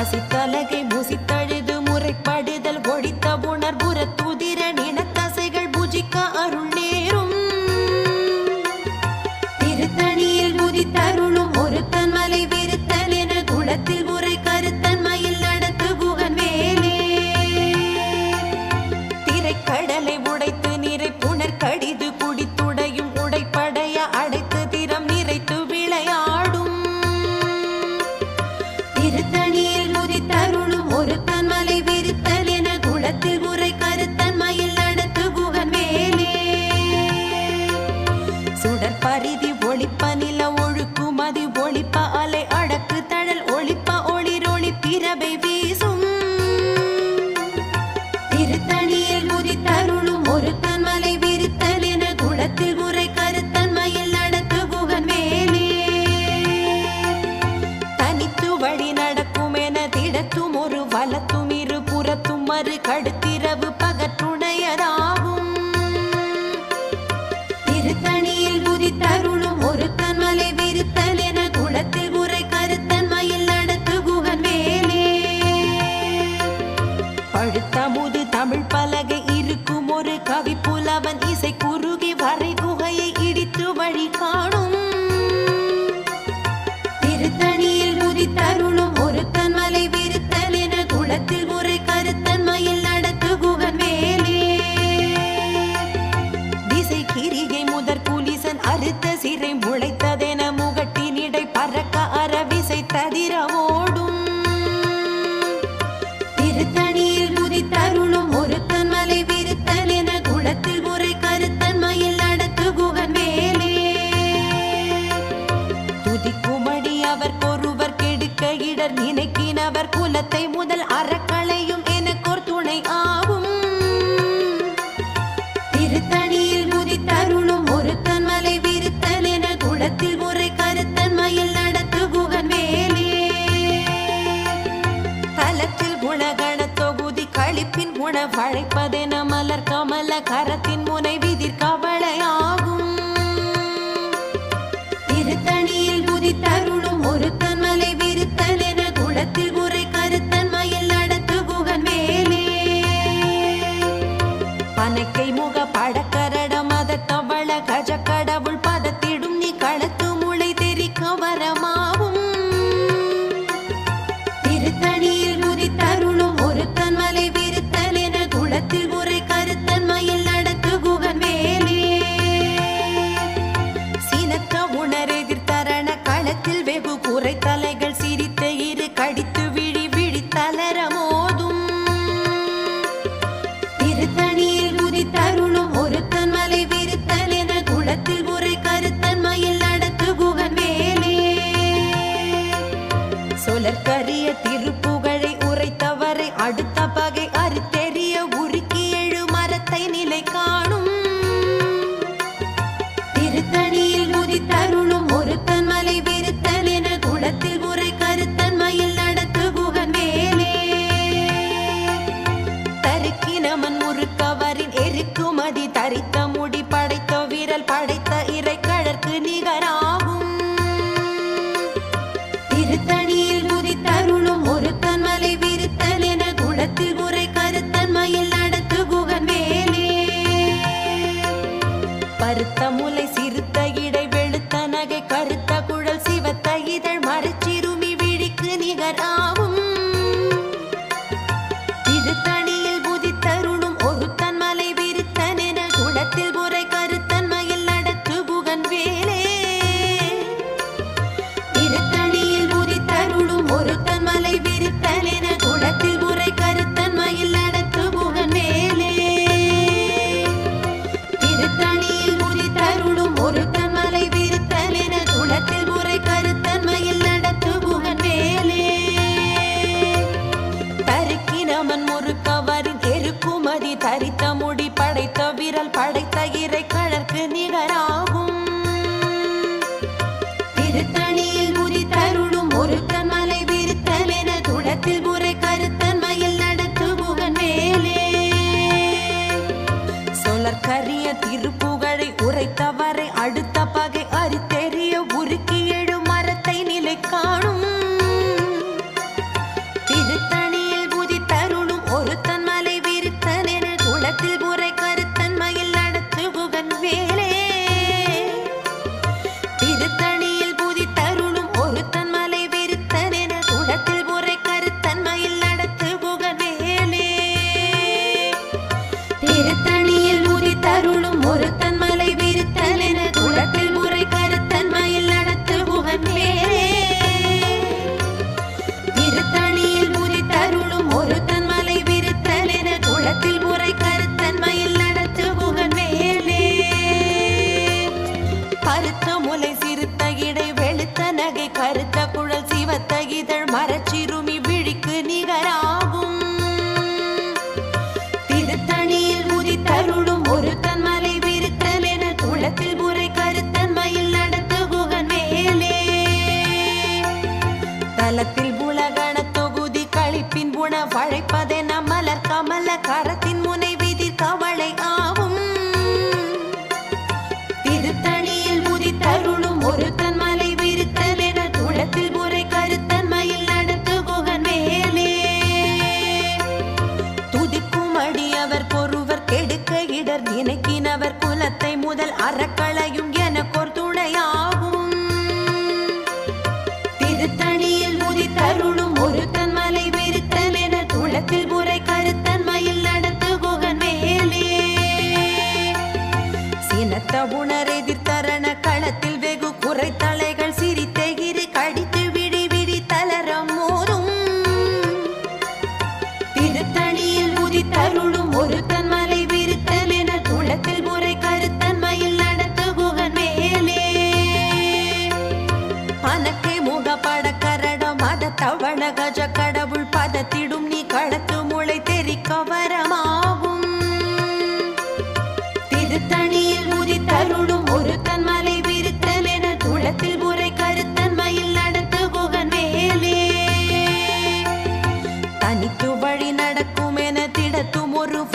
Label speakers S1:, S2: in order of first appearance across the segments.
S1: despacito. அவர் குலத்தை முதல் அறக்களையும் எனக்கோர் துணை ஆகும். திருத்தணியில் முதித்தருளும் ஒருத்தன் மலை விருத்தன் என குளத்தில் உரை கருத்தன் மயில் நடத்து குகன் வேலே தலத்தில் குணகண தொகுதி கழிப்பின் குண வழைப்பதென மலர் கமல கரத்தில் இருப்போம்.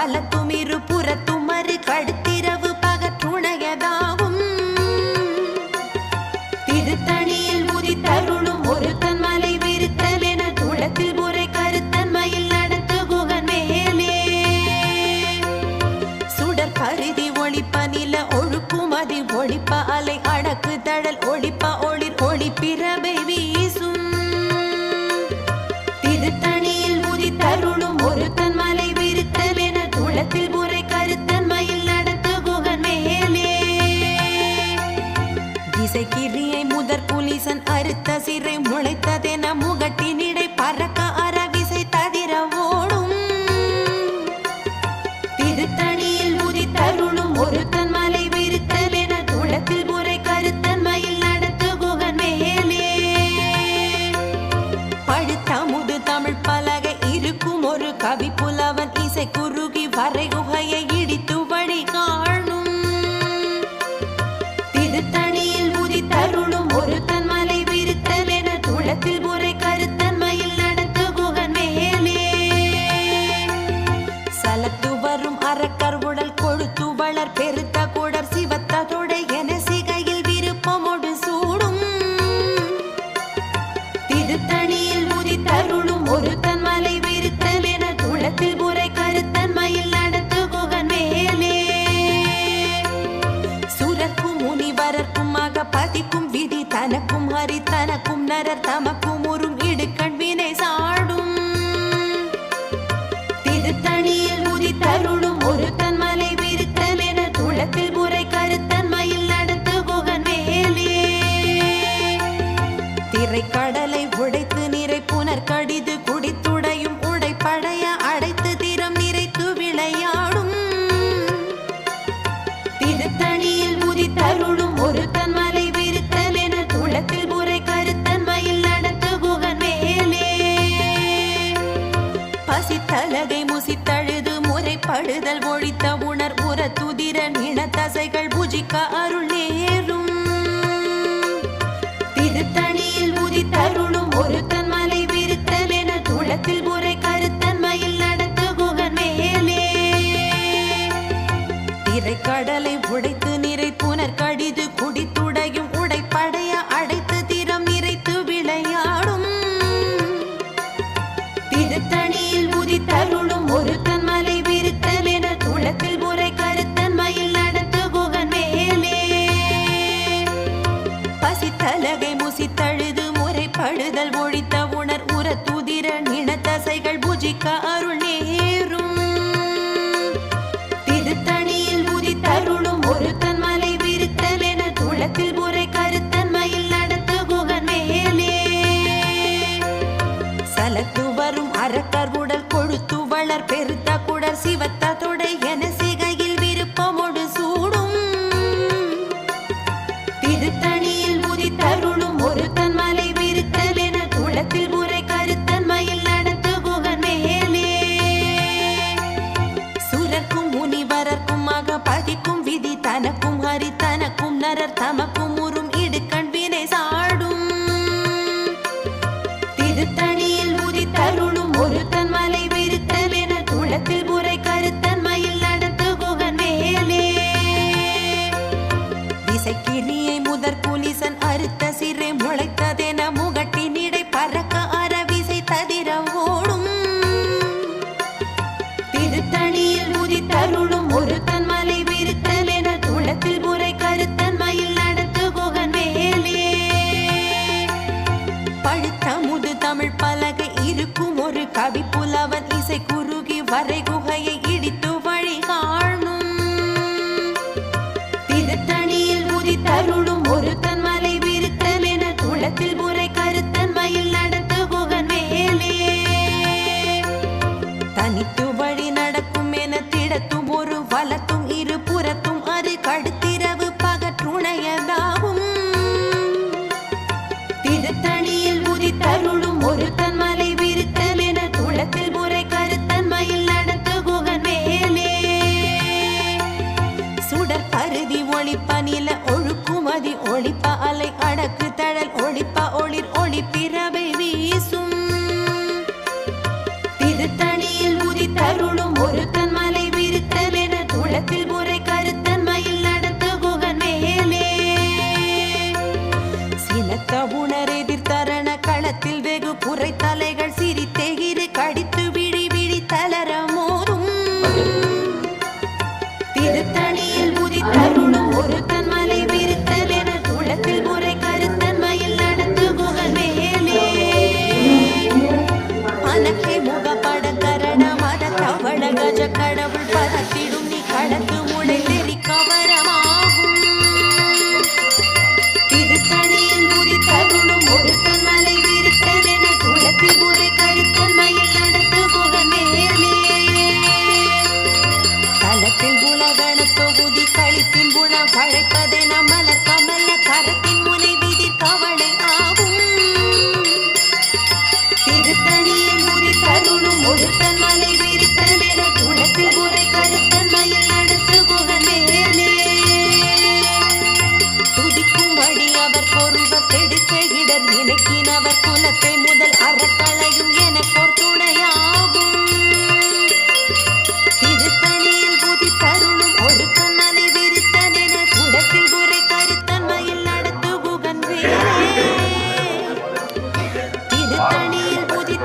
S1: திடத்தும் நரர்க்கும் அக பதிக்கும் விதி தனக்கும் ஹரி தனக்கும் நரர் தமக்கும் உருங்க இது மலத்து வரும் அறக்கர் உடல் கொழுத்து வளர் பெருத்த குடர் சிவத்த தனியில் உதித்தருளும் ஒரு தன்மலை விருத்தல் என துளத்தில் புரை கருத்தன்மையில் நடத்து குகன் மேலே. பழுத்த முது தமிழ் பலகை இருக்கும் ஒரு கவி புலவன் இசை குறுகி வரை ஒளிப்ப நில ஒழுக்குமதி ஒளிப்ப அலை அடக்கு நதியில் உதித்தருளும் ஒருத்தன் மலை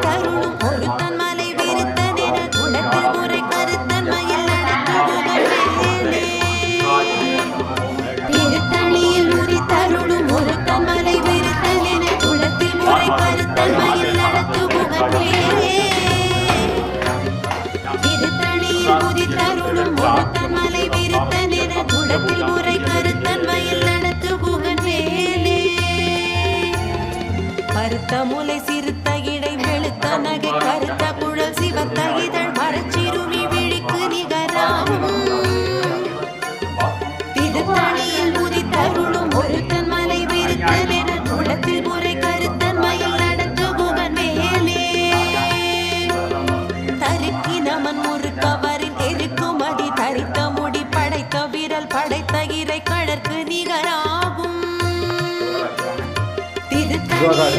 S1: கருணும் பொறுத்தன் மலை விருத்தனென குணத்தில் முறை கருத்தன் மயில் திருத்தணியில் முறி தருளும் ஒரு கமலை விருத்தனென குளத்தில் முறை கருத்தன் மயில் நடத்துபவனே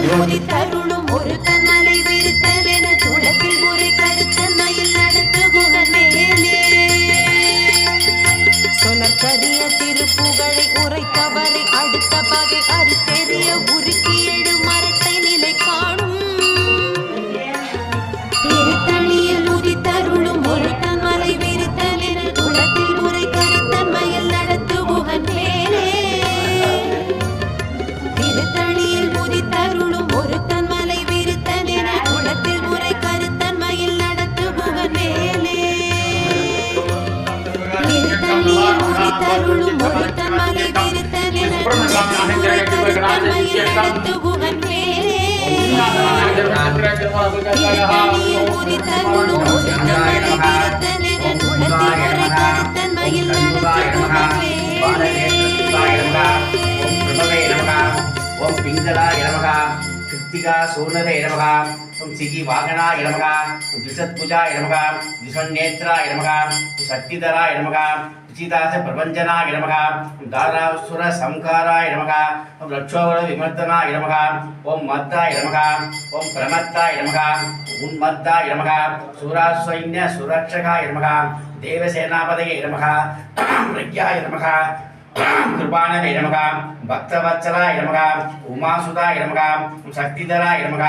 S1: தருளும் ஒரு தன்மலை விருத்தல் என துளத்தில் ஒரு கருத்தன்மையில் நடத்து குகன் மேலே சொலற்கரிய திருப்புகழை உரைத்தவரை அடுத்த பகை அறுத்தெறிய உருக்கி எடு குளத்தில் முறை கருத்தன்மையில் நடத்துபவன் மேலே
S2: ஓம் பிங்களாய நமக கிருத்திகா சூர்ணதே நமக ஓம் சிகி வாகனாய நமக ஓம் சக்திதராய நமக உச்சிதாச பிரபஞ்சனாய நமக ஓம் தாராசுர சம்காராய நமக ஓம் லட்சோவர விமர்தனாய நமக ஓம் மத்தாய நமக ஓம் பிரமத்தாய நமக உன்மத்தாய நமக சூராஸ்வைன்ய சுரக்ஷகாய நமக தேவசேனாபதயே நமக பிரக்யாய நமக கிருபானவே நமக பக்தவத்சலாய நமக உமாசுதாய நமக சக்திதராய நமக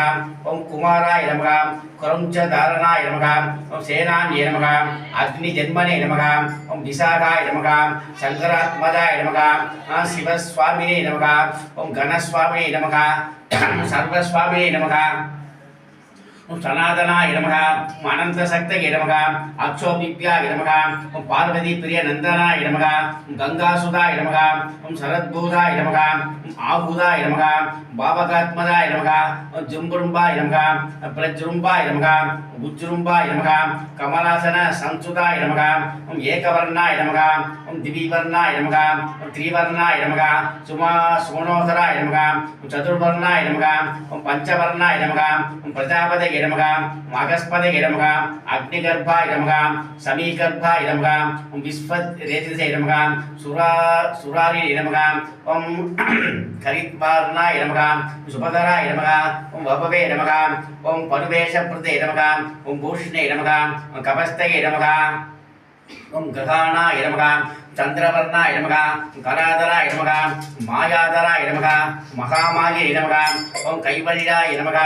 S2: ஓம் குமாராய நமக கருஞ்ச தாரணாய நமக ஓம் சேனான்யே நமக அக்னி ஜென்மனே நமக ஓம் விசாகாய நமக சங்கராத்மதாய நமக ஆ, சிவஸ்வாமினே நமக உன் சனாதனா நமக சர்வஸ்வாமினே அனந்த சக்த நமக அக்ஷோபிப்யாய நமக உன் பார்வதி பிரிய நந்தனா நமக உன் கங்கா சுதா ஓம் உன் சரத்பூதா ஓம் உன் நமக பாவகாத்மதாய நமக ஓம் உன் ஜும்புரும்பா ஓம் பிரஜ்ரும்பாய நமக ஓம் நமகாம் கமலாசன சம்சுதாய நமகாம் ஓம் ஏகவர்ணாய நமகாம் ஓம் திவிவர்ணாய நமகாம் ஓம் திரிவர்ணாய நமகாம் சுமா சுமனோகராய நமகாம் ஓம் சதுர்வர்ணாய நமகாம் ஓம் பஞ்சவர்ணாய நமகாம் ஓம் பிரஜாபதய நமகாம் ஓம் அகஸ்பதயே நமக அக்னிகர்ப்பாய நமக சமீகர்ப்பாய நமகாம் ஓம் விஸ்வத் ரேதிசே நமகாம் சுரா சுராரி நமகாம் ஓம் கரித்வார்ணாய நமகாம் சுபதராய நமகாம் ஓம் வபவே நமகாம் ஓம் பருவேஷப்ரதே நமகாம் ஓம் பூஷ்ணே நமக ஓம் கபஸ்தை நமக ஓம் கிரகானா நமக சந்திரவர்ணா நமக கராதராய நமக மாயாதரா நமக மகாமாய நமக ஓம் கைவல்யாய நமக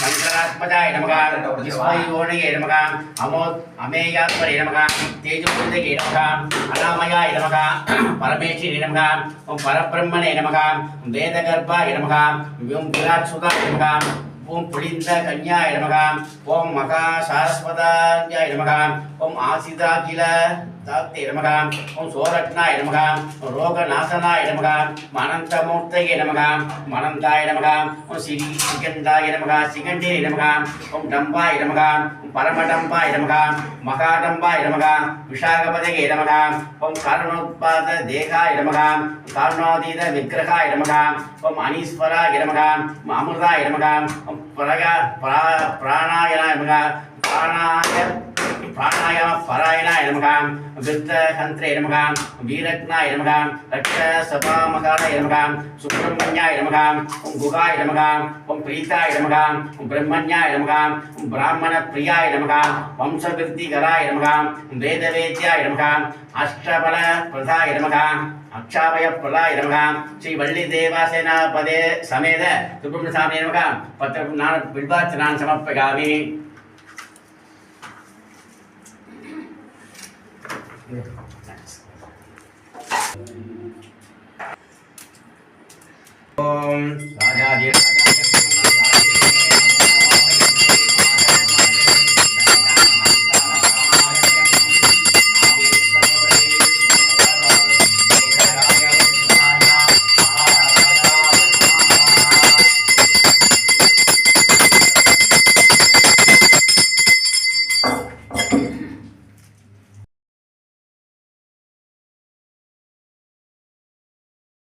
S2: சங்கராத்மஜாய நமக விஸ்வயோனயே நமக அமோ அமேயாத்மர் நமக தேஜோதயே நமக அனாமயா நமக பரமேஸ்வரி நமக ஓம் பரபிரம்மன நமக வேதகர்ப்பாய நமக ஓம் விராட் சுதாய நமக ஓம் புளிந்த கன்யாய நமக ஓம் மகா சாரஸ்வதாய நமக ஓம் ஆசிதா கில தாத்தே நமக ஓம் சோரட்னாய நமக ஓம் ரோகநாசனாய நமக மனந்தமூர்த்தயே நமக மனந்தாய நமக ஓம் சிறி சிகண்டாய நமக சிகண்டே நமக ஓம் டம்பாய நமக பரமடம்பாய நமக மகாடம்பாய நமக விஷாகபதயே நமக ஓம் காரணோத்பாத தேகாய நமக காரணோதீத விக்கிரகாய நமக ஓம் அனீஸ்வராய நமக ஓம் அமிர்தாய நமக ஓம் பிரகா பிரா பிராணாயனாய நமக பிராணாய பிராணாயாம பாராயணாய நமகாம் விருத்த ஹந்திரே நமக வீரக்னாய நமகாம் ரட்ச சபாமகாராய நமகாம் சுப்பிரமணியாய நமகாம் ஓம் குகாய நமகாம் ஓம் பிரீதாய நமகாம் ஓம் பிரம்மண்யாய நமகாம் ஓம் பிராமண பிரியாய நமக வம்சவிருத்திகராய நமகாம் ஓம் வேதவேத்யாய நமகாம் அஷ்டபல பிரதாய நமகாம் அக்ஷாபய பிரதாய நமகாம் ஸ்ரீ வள்ளி தேவாசேனா பதே சமேத சுப்பிரமணிய சாமி நமகாம் பத்திரம் நான் பில்வாச்சனான் சமர்ப்பகாமி 嗯大家尽